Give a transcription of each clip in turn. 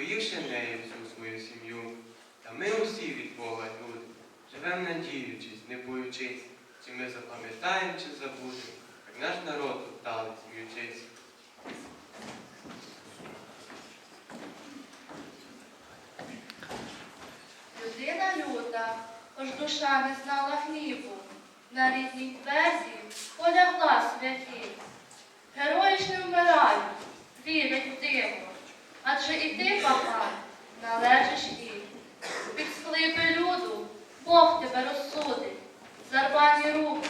поївши нею всю свою сім'ю. Та ми усі від Бога люди, живем надіючись, не боючись, чи ми запам'ятаємо, чи забудемо, як наш народ топтали, сміючись. Людина люта, хоч душа не знала гніву, на рідній тверзі полягла святі. Герої не вмирають, вірять в диво, адже і ти, папа, належиш їй. Під склипи люду Бог тебе розсудить, зарвані руки,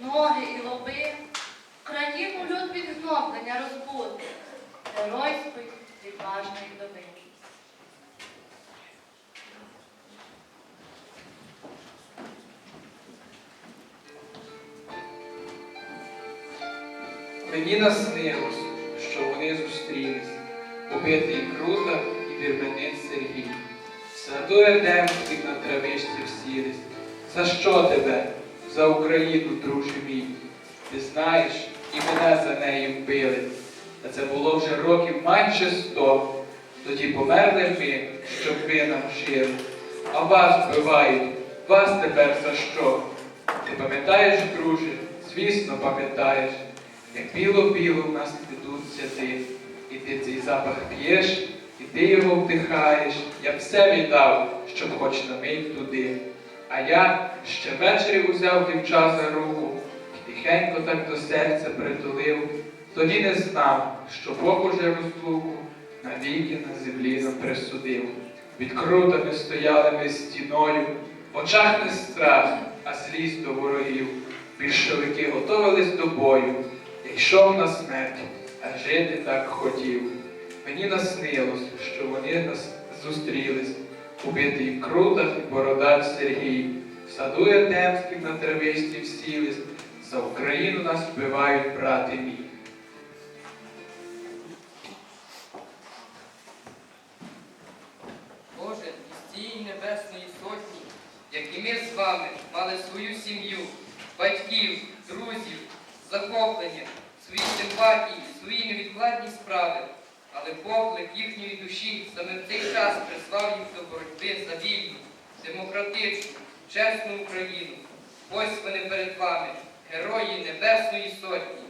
ноги і лоби, країну люд від гноблення розбудить, геройської відважної доби. Мені зустрілись, убитий Крута і вірменець Сергій. В саду Едемських на травичці всілись. За що тебе? За Україну, друже мій. Ти знаєш, і мене за нею вбили. Та це було вже років майже сто. Тоді померли ми, щоб ви нам жили. А вас вбивають, вас тепер за що? Ти пам'ятаєш, друже? Звісно, пам'ятаєш. Як біло-біло в нас підуть святи, і ти цей запах п'єш, і ти його вдихаєш. Я б все віддав, щоб хоч на мить туди. А я ще ввечері узяв дівча за руку і тихенько так до серця притулив. Тоді не знав, що Бог уже розлуку навіки на землі нам присудив. Від крутами стояли ми стіною, в очах не страх, а злість до ворогів. Більшовики готовились до бою. Я йшов на смерть, а жити так хотів. Мені наснилось, що вони нас зустрілись, убитий крутах і бородач Сергій. Саду Едемським на трависті всілись, за Україну нас вбивають, брати мій. Боже, із цієї небесної сотні, як і ми з вами мали свою сім'ю, батьків, друзів, захоплення, свої симпатії, свої невідкладні справи. Але поклик їхньої душі саме в цей час прислав їх до боротьби за вільну, демократичну, чесну Україну. Ось вони перед вами, герої Небесної Сотні.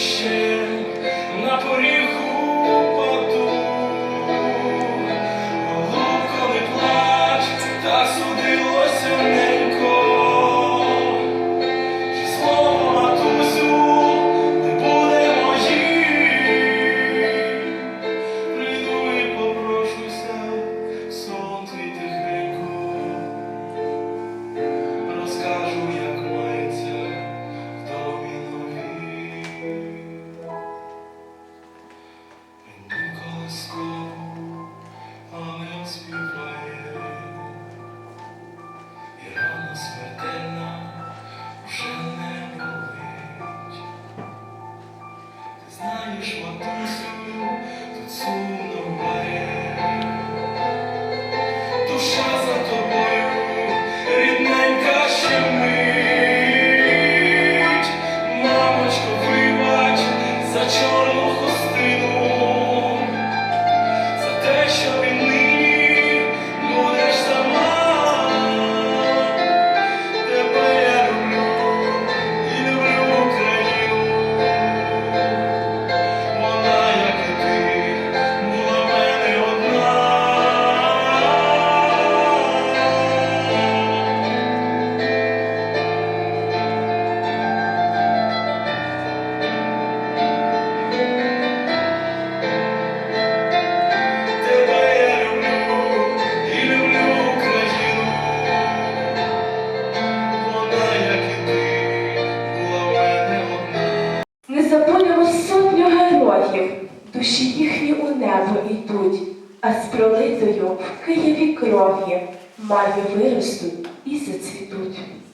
share. Thank you.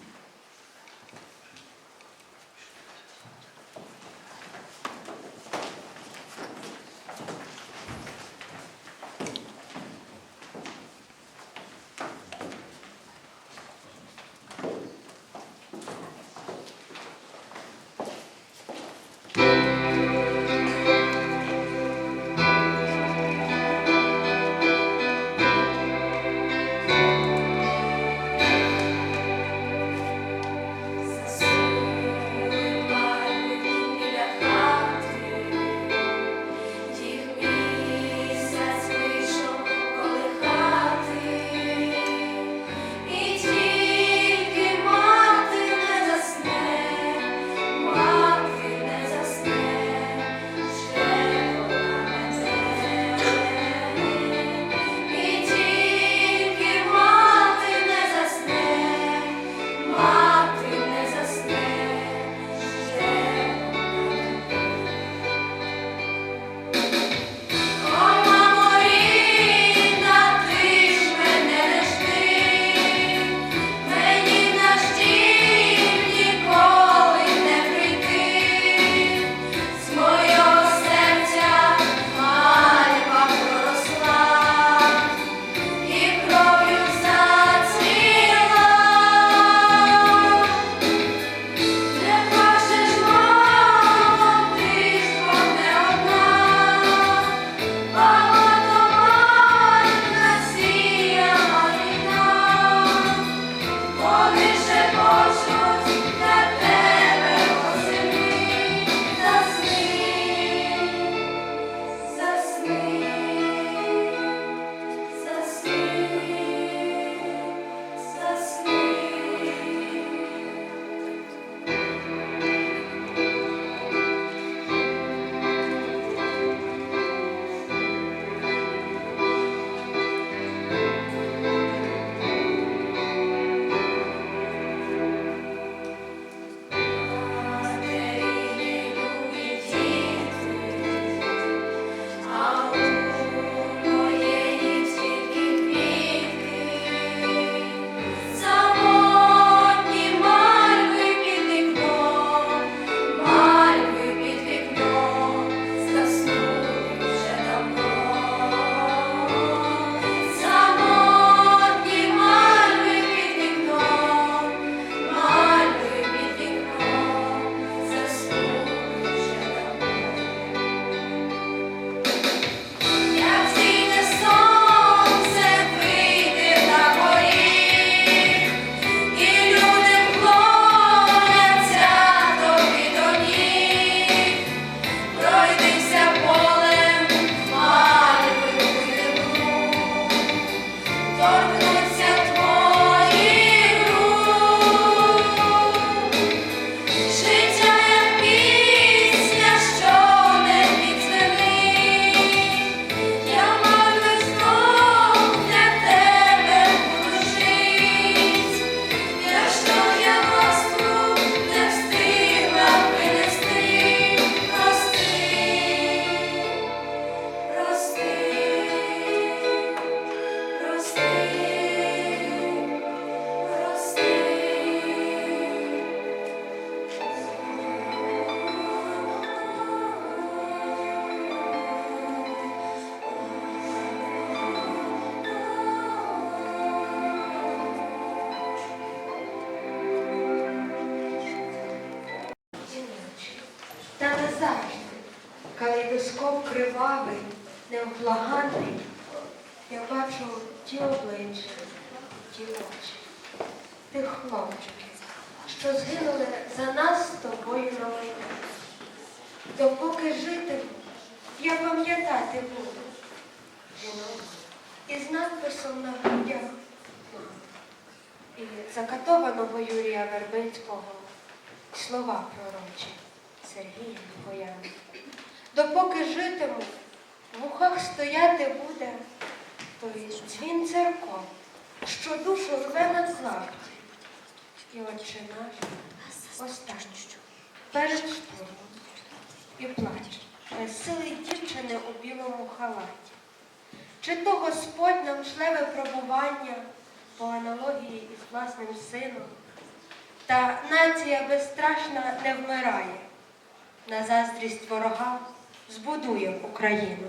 Та назавжди калейдоскоп кривавий, невблаганний. Я бачу ті обличчя, ті очі, тих хлопчиків, що згинули за нас з тобою на війні. Допоки житиму, я пам'ятати буду. Жінок із надписом на грудях. І закатованого Юрія Вербинського слова пророчі Сергій Боян. Допоки житиму, в ухах стояти буде той дзвін церков, що душу рве на злах. І отче наш останній перед штурмом і плаче сили дівчини у білому халаті. Чи то Господь нам шле випробування по аналогії із власним сином, та нація безстрашна не вмирає на заздрість ворогам збудуємо Україну.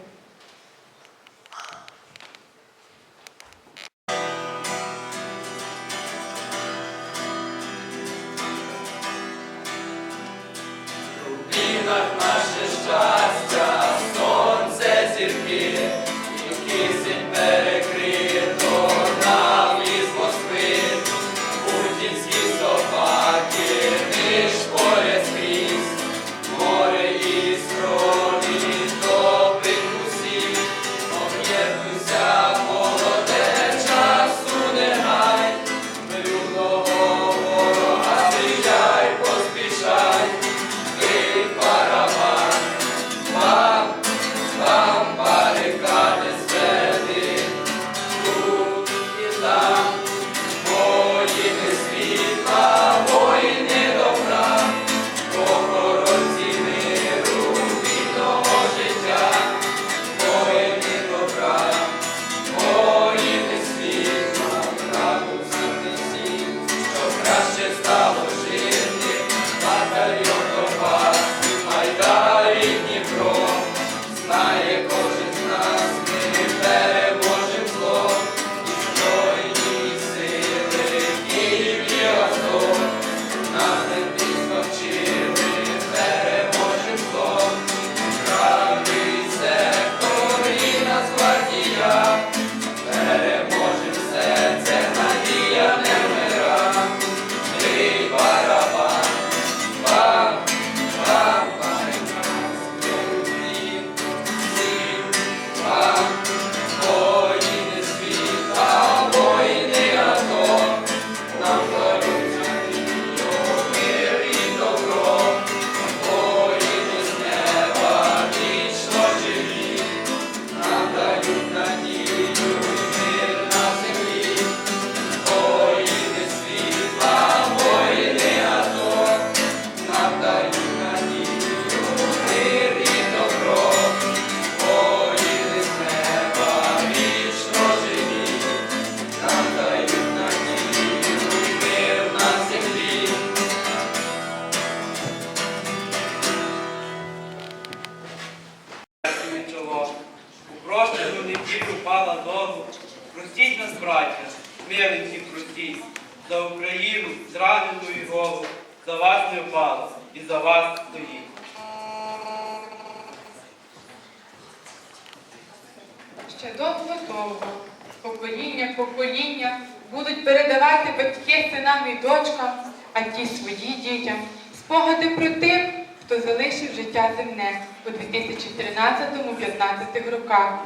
14-15 роках.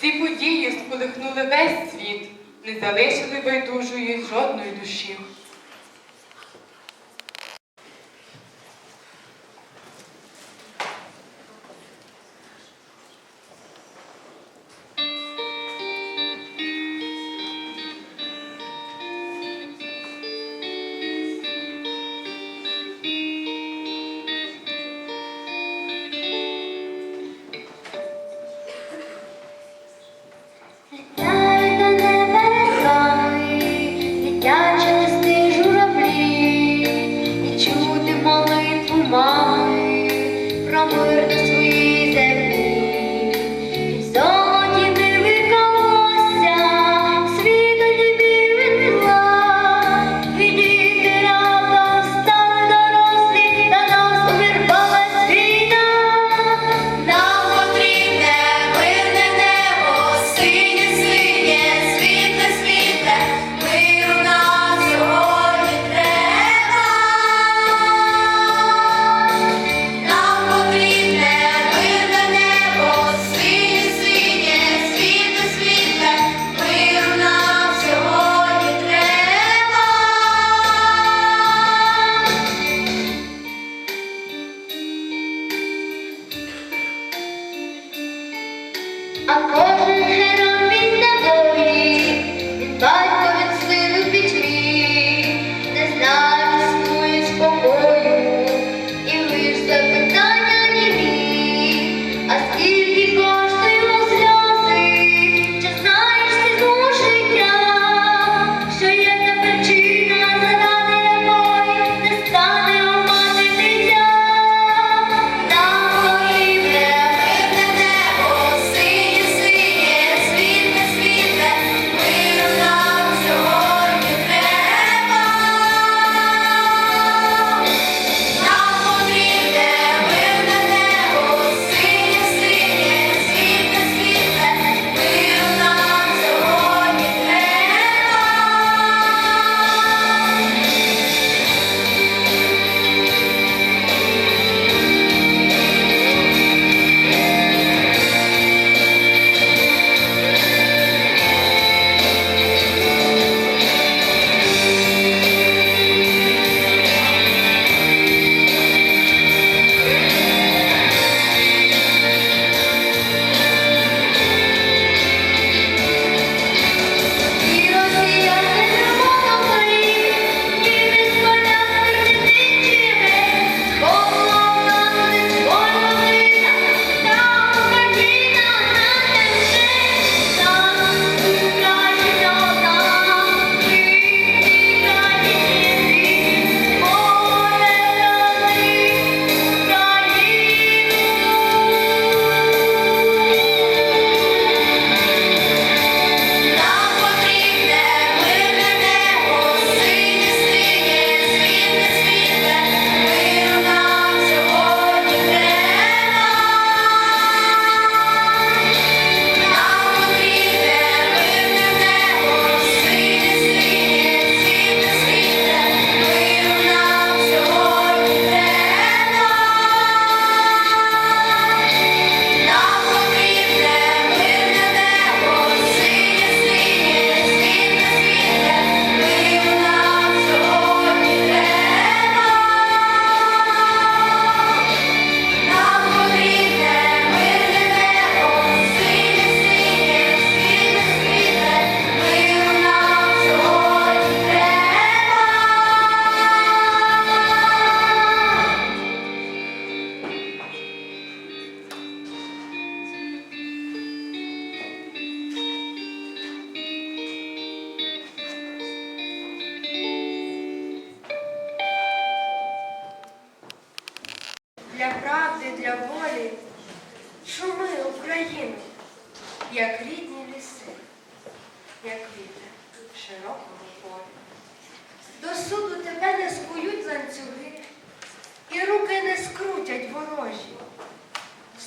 Ці події сколихнули весь світ, не залишили байдужої жодної душі.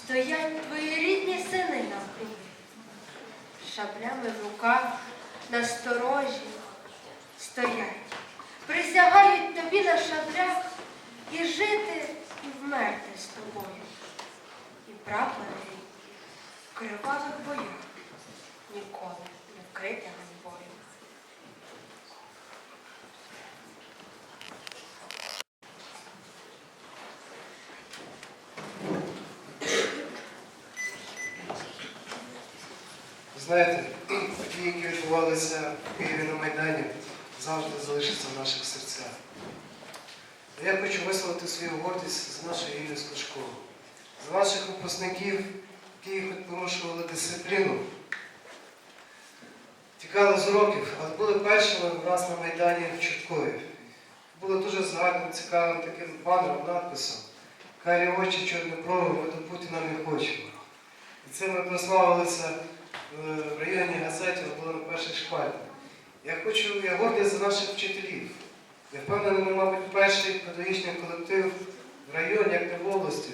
Стоять твої рідні сини навкруги, з шаблями в руках, насторожі, стоять, присягають тобі на шаблях і жити, і вмерти з тобою. І прапор рій в кривавих боях ніколи не вкрити Знаєте, події, які відбувалися в Києві на Майдані, завжди залишаться в наших серцях. Я хочу висловити свою гордість за нашу Єльську школу, за наших випускників, які хоч порушували дисципліну, тікали з уроків, але були першими в нас на Майдані в Чорткові. Були дуже загальним, цікавим таким банером, надписом Карі очі, брови, ми до Путіна не хочемо. І цим ми прославилися в ми були на першій шпальті. Я хочу, я гордий за наших вчителів. Я впевнений, ми, мабуть, перший педагогічний колектив в районі, як не в області,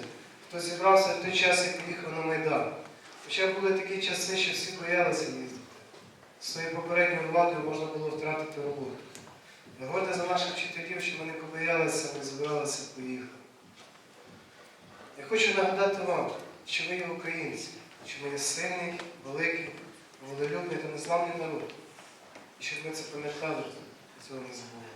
хто зібрався в той час, як поїхав на Майдан. Хоча були такі часи, що всі боялися їздити. Своєю попередньою владою можна було втратити роботу. Я гордий за наших вчителів, що вони побоялися, не збиралися поїхати. Я хочу нагадати вам, що ви є українці, що ми є сильний, великий, волелюбний та незламний народ. І щоб ми це пам'ятали, цього не забули.